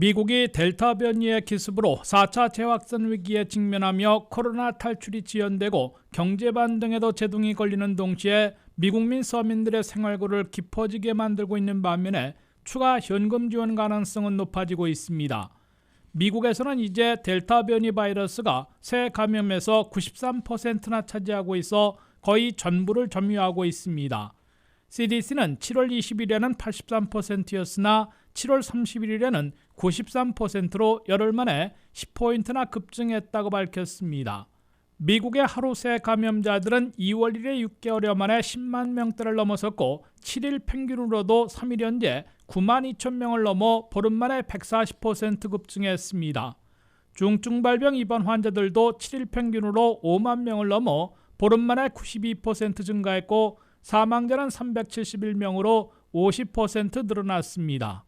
미국이 델타 변이의 기습으로 4차 재확산 위기에 직면하며 코로나 탈출이 지연되고 경제 반등에도 제동이 걸리는 동시에 미국민 서민들의 생활고를 깊어지게 만들고 있는 반면에 추가 현금 지원 가능성은 높아지고 있습니다. 미국에서는 이제 델타 변이 바이러스가 새 감염에서 93%나 차지하고 있어 거의 전부를 점유하고 있습니다. CDC는 7월 20일에는 83%였으나 7월 31일에는 93%로 열흘 만에 10포인트나 급증했다고 밝혔습니다. 미국의 하루 새 감염자들은 2월 1일 6개월여 만에 10만 명대를 넘어섰고 7일 평균으로도 3일 현재 9만 2천 명을 넘어 보름 만에 140% 급증했습니다. 중증 발병 입원 환자들도 7일 평균으로 5만 명을 넘어 보름 만에 92% 증가했고 사망자는 371명으로 50% 늘어났습니다.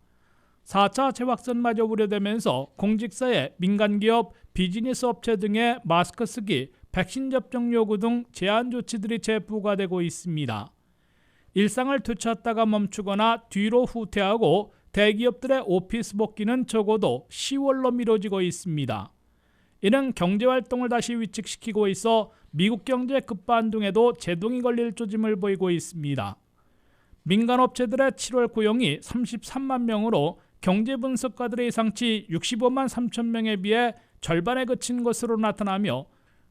4차 재확산마저 우려되면서 공직사회, 민간기업, 비즈니스 업체 등의 마스크 쓰기, 백신 접종 요구 등 제한 조치들이 재부가 되고 있습니다. 일상을 되찾다가 멈추거나 뒤로 후퇴하고 대기업들의 오피스 복귀는 적어도 10월로 미뤄지고 있습니다. 이는 경제 활동을 다시 위축시키고 있어 미국 경제 급반등에도 제동이 걸릴 조짐을 보이고 있습니다. 민간 업체들의 7월 고용이 33만 명으로 경제 분석가들의 예상치 65만 3천 명에 비해 절반에 그친 것으로 나타나며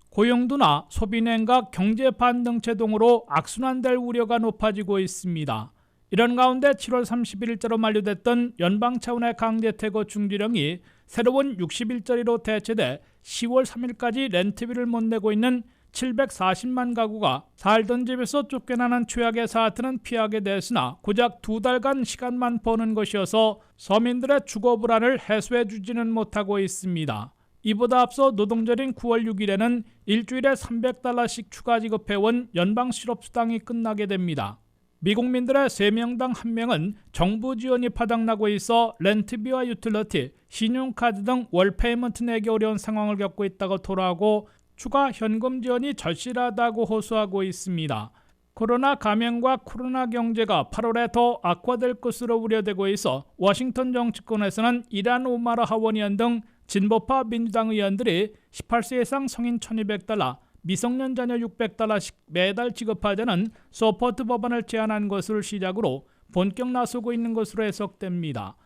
고용도나 소비 냉각, 경제 반등 제동으로 악순환될 우려가 높아지고 있습니다. 이런 가운데 7월 31일자로 만료됐던 연방 차원의 강제 퇴거 중지령이 새로운 60일짜리로 대체돼 10월 3일까지 렌트비를 못 내고 있는 740만 가구가 살던 집에서 쫓겨나는 최악의 사태는 피하게 됐으나 고작 두 달간 시간만 버는 것이어서 서민들의 주거 불안을 해소해 주지는 못하고 있습니다. 이보다 앞서 노동절인 9월 6일에는 일주일에 300달러씩 추가 지급해온 연방 실업수당이 끝나게 됩니다. 미국민들의 3명당 1명은 정부 지원이 파닥나고 있어 렌트비와 유틸러티, 신용카드 등 월페이먼트 내기 어려운 상황을 겪고 있다고 토로하고 추가 현금 지원이 절실하다고 호소하고 있습니다. 코로나 감염과 코로나 경제가 8월에 더 악화될 것으로 우려되고 있어 워싱턴 정치권에서는 이란 오마르 하원 의원 등 진보파 민주당 의원들이 18세 이상 성인 1200달러, 미성년 자녀 600달러씩 매달 지급하자는 서포트 법안을 제안한 것을 시작으로 본격 나서고 있는 것으로 해석됩니다.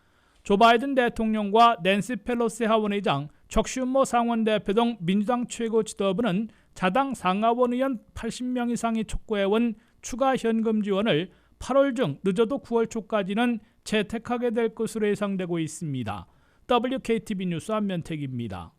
조 바이든 대통령과 낸시 펠로시 하원의장, 척슈모 상원 대표 등 민주당 최고 지도부는 자당 상하원 의원 80명 이상이 촉구해온 추가 현금 지원을 8월 중 늦어도 9월 초까지는 채택하게 될 것으로 예상되고 있습니다. WKTV 뉴스 안면택입니다.